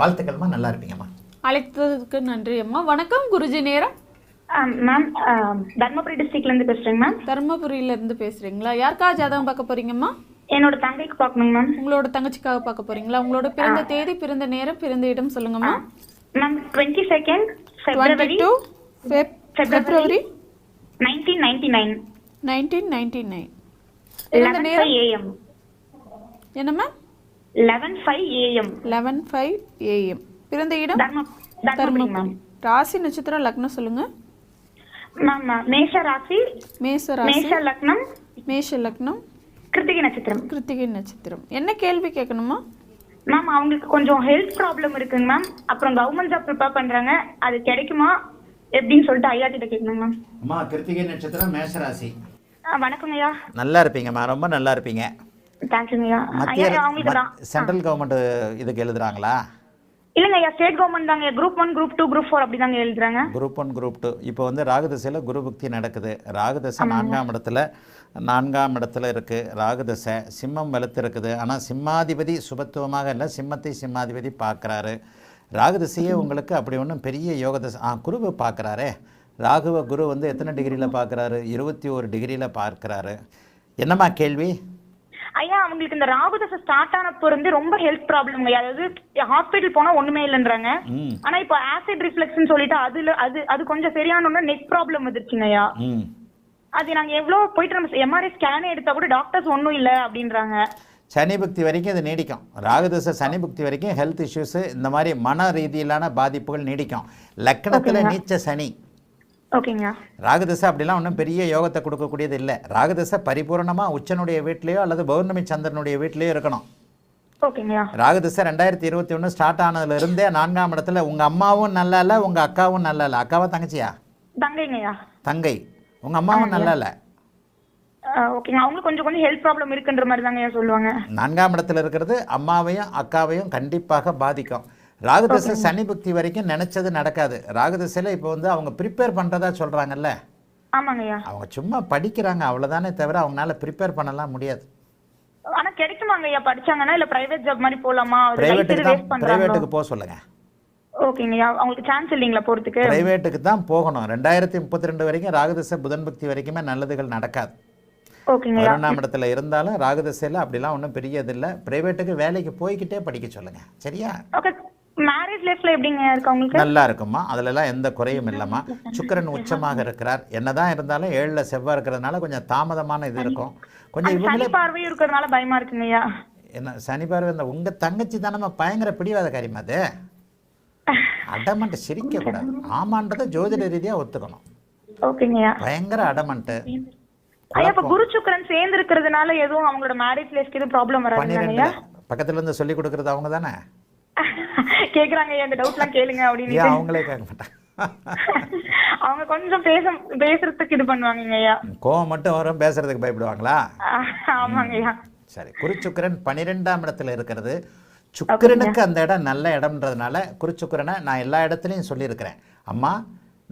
வாழ்த்துக்கள்மா நல்லா இருப்பீங்கம்மா. அழைத்ததுக்கு நன்றி அம்மா. வணக்கம் குருஜி நேரம். மேம் தர்மபுரி டிஸ்ட்ரிக்ட்ல இருந்து பேசுறேங்க மேம் தருமபுரியில இருந்து பேசுறீங்களா? யாருக்கா ஜாதகம் பார்க்க போறீங்கம்மா? என்னோட தங்கைக்கு பார்க்கணுங்க மேம் உங்களோட தங்கச்சிக்காக பார்க்க போறீங்களா? உங்களோட பிறந்த தேதி பிறந்த நேரம் பிறந்த இடம் சொல்லுங்கம்மா. Ma'am twenty second twenty February two February nineteen ninety nine nineteen ninety nine பிறந்த நேரம் ஏஎம் என்னம்மா eleven five AM eleven five AM பிறந்த இடம்? தர்ம தர்மபுரி மேம் ராசி நட்சத்திரம் லக்னம் சொல்லுங்க. மேம் மேஷ ராசி மேச ராசி. மேஷ லக்னம் மேஷ லக்னம். கிருத்திகை நட்சத்திரம். கிருத்திகை நட்சத்திரம். என்ன கேள்வி கேட்கணுமா? மேம் அவங்களுக்கு கொஞ்சம் ஹெல்த் ப்ராப்ளம் இருக்குங்க மேம். அப்புறம் கவர்மெண்ட் ஜாப் ப்ரிப்பேர் பண்றாங்க. அது கிடைக்குமா? எப்படின்னு சொல்லிட்டு ஐயா கிட்ட கேட்கணுங்க மேம். அம்மா கிருத்திகை நட்சத்திரம் மேஷராசி. ஆ, வணக்கங்க ஐயா நல்லா இருப்பீங்கம்மா. ரொம்ப நல்லா இருப்பீங்க. மத்திய சென்ட்ரல் கவர்மெண்ட் இதுக்கு எழுதுறாங்களா? இல்லைங்க ஐயா ஸ்டேட் கவர்மெண்ட் தாங்க. Group one group two group four அப்படி தாங்க எழுதுறாங்க. குரூப் ஒன் குரூப் டூ இப்போ வந்து ராகுதசையில் குருபக்தி நடக்குது. ராகுதசை நான்காம் இடத்துல நான்காம் இடத்துல இருக்குது ராகுதசை சிம்மம் வலுத்து இருக்குது ஆனால் சிம்மாதிபதி சுபத்துவமாக இல்லை. சிம்மத்தை சிம்மாதிபதி பார்க்குறாரு. ராகுதசையே உங்களுக்கு அப்படி ஒன்றும் பெரிய யோகதசை ஆ குருவை பார்க்குறாரே. ராகுவ குரு வந்து எத்தனை டிகிரியில் பார்க்குறாரு? இருபத்தி ஒரு டிகிரியில் பார்க்குறாரு. என்னம்மா கேள்வி? அவங்களுக்கு இந்த ராகுதசை ஸ்டார்ட் ஆனப்போ இருந்து ரொம்ப ஹெல்த் ப்ராப்ளம் அதாவது ஹாஸ்பிட்டல் போனா ஒண்ணுமே இல்லைன்றாங்க. ஆனா இப்போ ஆசிட் ரிஃப்ளெக்ஷன் சொல்லிட்டு அதுல அது அது கொஞ்சம் சரியான நெக் ப்ராப்ளம் வந்துருச்சுங்க ஐயா. ம். அது நாங்க எவ்வளவு போயிட்டு நம்ம எம்ஆர்ஐ ஸ்கேனே எடுத்தா கூட டாக்டர்ஸ் ஒண்ணும் இல்ல அப்படின்றாங்க. சனி புக்தி வரைக்கும் இது நீடிக்கும். ராகுதசை சனி புக்தி வரைக்கும் ஹெல்த் இஷ்யூஸு இந்த மாதிரி மன ரீதியிலான பாதிப்புகள் நீடிக்கும். லக்னத்தில் நீச்ச சனி. ஓகேங்க. ராகுதசை அப்படிலாம் ஒன்றும் பெரிய யோகத்தை கொடுக்கக்கூடியது இல்லை. ராகுதசை பரிபூரணமாக உச்சனுடைய வீட்லேயோ அல்லது பௌர்ணமி சந்திரனுடைய வீட்லேயோ இருக்கணும். ராகுதசை ரெண்டாயிரத்தி இருபத்தி ஒன்று ஸ்டார்ட் ஆனதுல இருந்தே நான்காம் இடத்துல உங்கள் அம்மாவும் நல்லா இல்லை உங்கள் அக்காவும் நல்லா இல்லை அக்காவா தங்கச்சியா? தங்கைங்கய்யா தங்கை. உங்கள் அம்மாவும் நல்லா இல்லை ஓகேங்க. அவங்களுக்கு கொஞ்சம் கொஞ்சம் ஹெல்த் ப்ராப்ளம் இருக்குன்ற மாதிரி தாங்க சொல்லுவாங்க. நான்காம் இடத்துல இருக்கிறது அம்மாவையும் அக்காவையும் கண்டிப்பாக பாதிக்கும். ராகுதசை சனி புக்தி வரைக்கும் நினைச்சது நடக்காது. ராகுதசையில் இப்போ வந்து அவங்க ப்ரிப்பேர் பண்ணுறதா சொல்கிறாங்கல்ல ஆமாங்கய்யா அவங்க சும்மா படிக்கிறாங்க அவ்வளோதானே தவிர அவங்களால ப்ரிப்பேர் பண்ணலாம் முடியாது. ஆனா கிடைக்குமாங்க ஐயா படிச்சாங்கன்னா? இல்ல பிரைவேட் ஜாப் மாதிரி போலாமா? பிரைவேட்டுக்கு தான் வேஸ்ட் பண்றாங்க பிரைவேட்டுக்கு போக சொல்லுங்கள் ஓகேங்கய்யா அவங்களுக்கு சான்ஸ் இல்லைங்களா போறதுக்கு? பிரைவேட்டுக்கு தான் போகணும். ரெண்டாயிரத்தி முப்பத்தி ரெண்டு வரைக்கும் ராகுதசை புதன் புக்தி வரைக்குமே நல்லதுகள் நடக்காது. ஓகேங்கய்யா பதினொன்றாம் இடத்துல இருந்தாலும் ராகுதசையில் அப்படிலாம் ஒன்றும் பெரிய இது இல்லை பிரைவேட்டுக்கு வேலைக்கு போய்கிட்டே படிக்க சொல்லுங்கள் சரியா? ஓகே. மேரேஜ் லைஃப்ல எப்படிங்க இருக்கு நல்லா இருக்குமா அதுலலாம் எந்த குறையும் இல்லைம்மா. சுக்கிரன் உச்சமாக இருக்கிறார். என்னதான் இருந்தாலும் ஏழில் செவ்வாய் இருக்கிறதுனால கொஞ்சம் தாமதமான இது இருக்கும். கொஞ்சம் இவங்களே சனி பார்வையும் இருக்கிறதுனால பயமா இருக்குங்கய்யா என்ன சனி பார்வை இந்த உங்கள் தங்கச்சி தானம்மா பயங்கர பிடிவாத காரியமா அது அடமன்ட்டு சிரிக்கக்கூடாது ஆமான்றதை ஜோதிட ரீதியாக ஒத்துக்கணும். ஓகேங்கய்யா பயங்கர அடமன்ட்டு ஐயா இப்ப குரு சுக்கரன் சேர்ந்து இருக்கிறதுனால எதுவும் அவங்களோட மேரேஜ் லைஃப்க்கு எதுவும் ப்ராப்ளம் பன்னிரெண்டுல பக்கத்துல இருந்து சொல்லி கொடுக்கறது அவங்க தானே? கேக்குறாங்க இந்த டவுட்லாம் கேளுங்க அப்படின்னு. அவங்களே கேட்க மாட்டாங்க? அவங்க கொஞ்சம் பேச பேசுறதுக்கு இது பண்ணுவாங்க ஐயா கோவம் மட்டும் வரும் பேசுறதுக்கு பயப்படுவாங்களா? ஆமாங்க ஐயா சரி. குருச்சுக்கிரன் பன்னிரெண்டாம் இடத்துல இருக்கிறது. சுக்கிரனுக்கு அந்த இடம் நல்ல இடம்ன்றதுனால குருச்சுக்கிரனை நான் எல்லா இடத்துலையும் சொல்லியிருக்கிறேன். அம்மா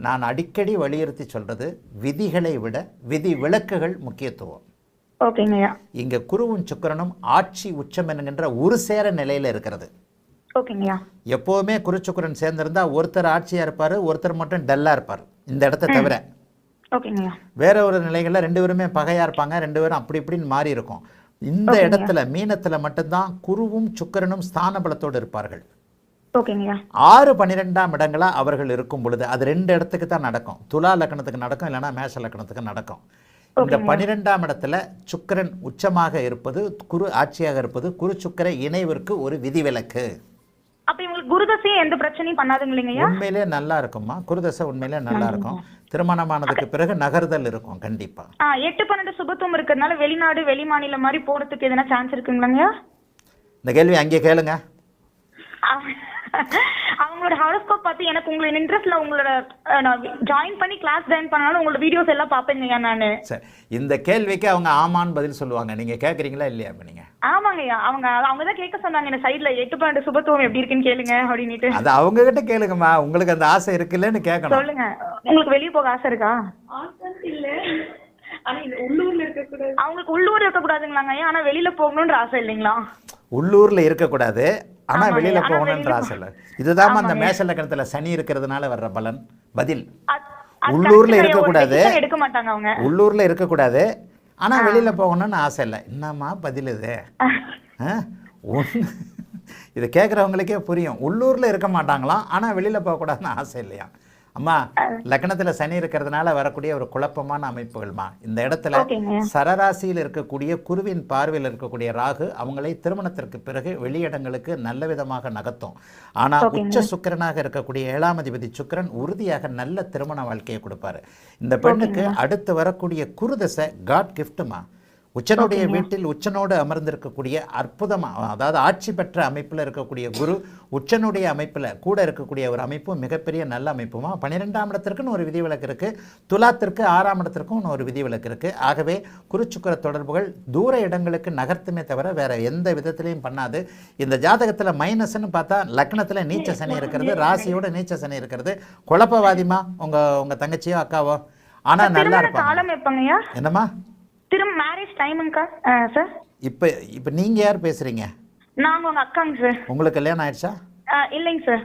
நான் அடிக்கடி வலியுறுத்தி சொல்றது விதிகளை விட விதி விலக்குகள் முக்கியத்துவம். இங்க குருவும் சுக்கிரனும் ஆட்சி உச்சம் என்கின்ற ஒரு சேர நிலையில இருக்கிறது. ஓகேங்க ஐயா எப்போவுமே குருச்சுக்குரன் சேர்ந்திருந்தா ஒருத்தர் ஆட்சியா இருப்பாரு ஒருத்தர் மட்டும் டல்லா இருப்பார். இந்த இடத்த தவிர. வேற ஒரு நிலைகளில் ரெண்டு பேருமே பகையா இருப்பாங்க ரெண்டு பேரும் அப்படி இப்படின்னு மாறி இருக்கும். இந்த இடத்துல மீனத்துல மட்டும்தான் குருவும் சுக்கிரனும் ஸ்தான பலத்தோடு இருப்பார்கள் ஆறு பன்னிரெண்டாம் இடங்களா அவர்கள் இருக்கும் பொழுது அது ரெண்டு இடத்துக்கு தான் நடக்கும். துலா லக்னத்துக்கு நடக்கும் இல்லைன்னா மேஷ லக்னத்துக்கு நடக்கும். இந்த பன்னிரெண்டாம் இடத்துல சுக்கிரன் உச்சமாக இருப்பது குரு ஆட்சியாக இருப்பது குரு சுக்கிர இணைவிற்கு ஒரு விதிவிலக்கு. அப்ப இவங்களுக்கு குருதசையும் எந்த பிரச்சனையும் பண்ணாதுங்க இல்லைங்க ஐயா? உண்மையிலே நல்லா இருக்கும்மா. குருதசை உண்மையிலே நல்லா இருக்கும். திருமணமானதுக்கு பிறகு நகர்தல் இருக்கும் கண்டிப்பா. எட்டு பன்னெண்டு சுபத்துவம் இருக்கிறதுனால வெளிநாடு வெளி மாநிலம் மாதிரி போறதுக்கு எதனா சான்ஸ் இருக்குங்களாங்க ஐயா? இந்த கேள்வி அங்கே கேளுங்க. அவ- அவங்களோட ஹாரோஸ்கோப் பார்த்து எனக்கு உங்களோட இன்ட்ரெஸ்ட்ல உங்களோட ஜாயின் பண்ணி கிளாஸ் ஜாயின் பண்ணாலும் உங்களோட வீடியோஸ் எல்லாம் பாப்பேங்க ஐயா நானு. சரி. இந்த கேள்விக்கு அவங்க ஆமான்னு பதில் சொல்லுவாங்க. நீங்க கேட்குறீங்களா இல்லையா இப்போ நீங்க? ஆமாங்க ஐயா அவங்க அவங்க தான் கேட்க சொன்னாங்க இந்த சைடுல எட்டு பன்னெண்டு சுபத்துவம் எப்படி இருக்குன்னு கேளுங்க அப்படின்னுட்டு. அது அவங்க கிட்ட கேளுங்கம்மா. உங்களுக்கு அந்த ஆசை இருக்குல்லன்னு கேட்கணும். சொல்லுங்க. உங்களுக்கு வெளிய போக ஆசை இருக்கா? அவங்களுக்கு உள்ளூர்ல இருக்க கூடாதுங்களாங்க ஐயா ஆனா வெளியில போகணும்ன்ற ஆசை இல்லைங்களா? உள்ளூர்ல இருக்கக்கூடாது. ஆனா வெளியில வெளியில ஆசை இல்லை. இதுதான் அந்த மேஷ லக்னத்துல சனி இருக்கிறதுனால வர்ற பலன். பதில். உள்ளூர்ல decision எடுக்க மாட்டாங்க அவங்க. உள்ளூர்ல இருக்கக்கூடாது. ஆனால் வெளியில் போகணும்னு ஆசை இல்லை. என்னம்மா பதில் இது? இதை கேட்குறவங்களுக்கே புரியும். உள்ளூரில் இருக்க மாட்டாங்களாம். ஆனால் வெளியில் போகக்கூடாதுன்னு ஆசை இல்லையா? அம்மா லக்னத்துல சனி இருக்கிறதுனால வரக்கூடிய ஒரு குழப்பமான அமைப்புகள்மா இந்த இடத்துல. சரராசியில் இருக்கக்கூடிய குருவின் பார்வையில் இருக்கக்கூடிய ராகு அவங்களை திருமணத்திற்கு பிறகு வெளியிடங்களுக்கு நல்ல விதமாக நகர்த்தும். ஆனா உச்ச சுக்கிரனாக இருக்கக்கூடிய ஏழாம் அதிபதி சுக்கிரன் உறுதியாக நல்ல திருமண வாழ்க்கையை கொடுப்பாரு. இந்த பெண்ணுக்கு அடுத்து வரக்கூடிய குருதசை காட் கிஃப்ட்டுமா உச்சனுடைய வீட்டில் உச்சனோடு அமர்ந்திருக்கக்கூடிய அற்புதமா அதாவது ஆட்சி பெற்ற அமைப்பில் இருக்கக்கூடிய குரு உச்சனுடைய அமைப்பில் கூட இருக்கக்கூடிய ஒரு அமைப்பு மிகப்பெரிய நல்ல அமைப்புமா? பன்னிரெண்டாம் இடத்திற்குன்னு ஒரு விதிவிலக்கு இருக்கு. துலாத்திற்கு ஆறாம் இடத்திற்கும் ஒரு விதிவிலக்கு இருக்கு. ஆகவே குருச்சுக்கர தொடர்புகள் தூர இடங்களுக்கு நகர்த்துமே தவிர வேற எந்த விதத்திலையும் பண்ணாது. இந்த ஜாதகத்துல மைனஸ்னு பார்த்தா லக்னத்துல நீச்ச சனி இருக்கிறது ராசியோட நீச்ச சனி இருக்கிறது. குழப்பவாதிமா உங்க உங்க தங்கச்சியோ அக்காவோ? ஆனா நல்லா இருப்பாங்க. என்னம்மா? திரும்ப மேரேஜ் டைமுங்கக்கா சார் இப்போ இப்போ நீங்க யார் பேசுறீங்க? நாங்க உங்க அக்காங்க சார் உங்களுக்கு கல்யாணம் ஆயிடுச்சா? இல்லைங்க சார்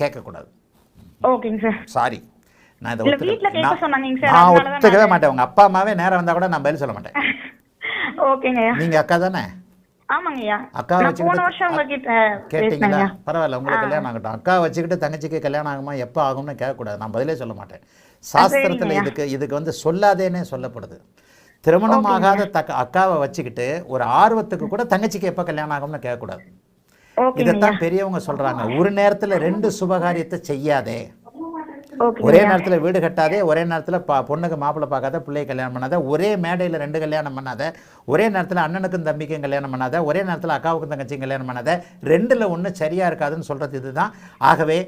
கேட்கக்கூடாது. ஓகேங்க சார் சாரி நான் இதை நான்- ஒத்துக்கவே மாட்டேன். உங்க அப்பா அம்மாவே நேரம் வந்தா கூட நான் பதில் சொல்ல மாட்டேன். ஓகேங்கய்யா நீங்க அக்கா தானே? ஆமாங்கய்யா அக்கா கேட்டீங்களா? பரவாயில்ல உங்களுக்கு கல்யாணம் ஆகட்டும். அக்கா வச்சுக்கிட்டு தங்கச்சிக்கு கல்யாணம் ஆகுமா எப்போ ஆகும்னு கேட்கக்கூடாது. நான் பதிலே சொல்ல மாட்டேன். சாஸ்திரத்துல. இதுக்கு இதுக்கு வந்து சொல்லாதேனே சொல்லப்படுது. திருமணம் ஆகாத தக்க அக்காவை வச்சுக்கிட்டு ஒரு ஆர்வத்துக்கு கூட தங்கச்சிக்கு எப்போ கல்யாணம் ஆகும்னு கேட்கக்கூடாது. இதைத்தான் பெரியவங்க சொல்றாங்க. ஒரு நேரத்துல ரெண்டு சுபகாரியத்தை செய்யாதே. ஒரே நேரத்துல வீடு கட்டாதே ஒரே நேரத்துல பா பொண்ணுக்கு மாப்பிள்ளை பார்க்காத பிள்ளையை கல்யாணம் பண்ணாத ஒரே மேடையில ரெண்டு கல்யாணம் பண்ணாத ஒரே நேரத்துல அண்ணனுக்கும் தம்பிக்கும் கல்யாணம் பண்ணாத ஒரே நேரத்துல அக்காவுக்கும் தங்கச்சியும் கல்யாணம் பண்ணாத ரெண்டுல ஒண்ணு சரியா இருக்காதுன்னு சொல்றது இதுதான். ஆகவே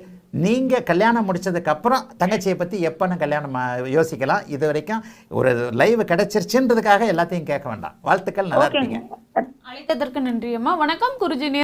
நீங்க கல்யாணம் முடிச்சதுக்கு அப்புறம் தங்கச்சியை பத்தி எப்போன்னு கல்யாணம் யோசிக்கலாம். இது வரைக்கும் ஒரு லைவ் கிடைச்சிருச்சுன்றதுக்காக எல்லாத்தையும் கேட்க வேண்டாம். வாழ்த்துக்கள் நல்லா இருக்கீங்க அழைத்ததற்கு நன்றியம்மா வணக்கம் குருஜி.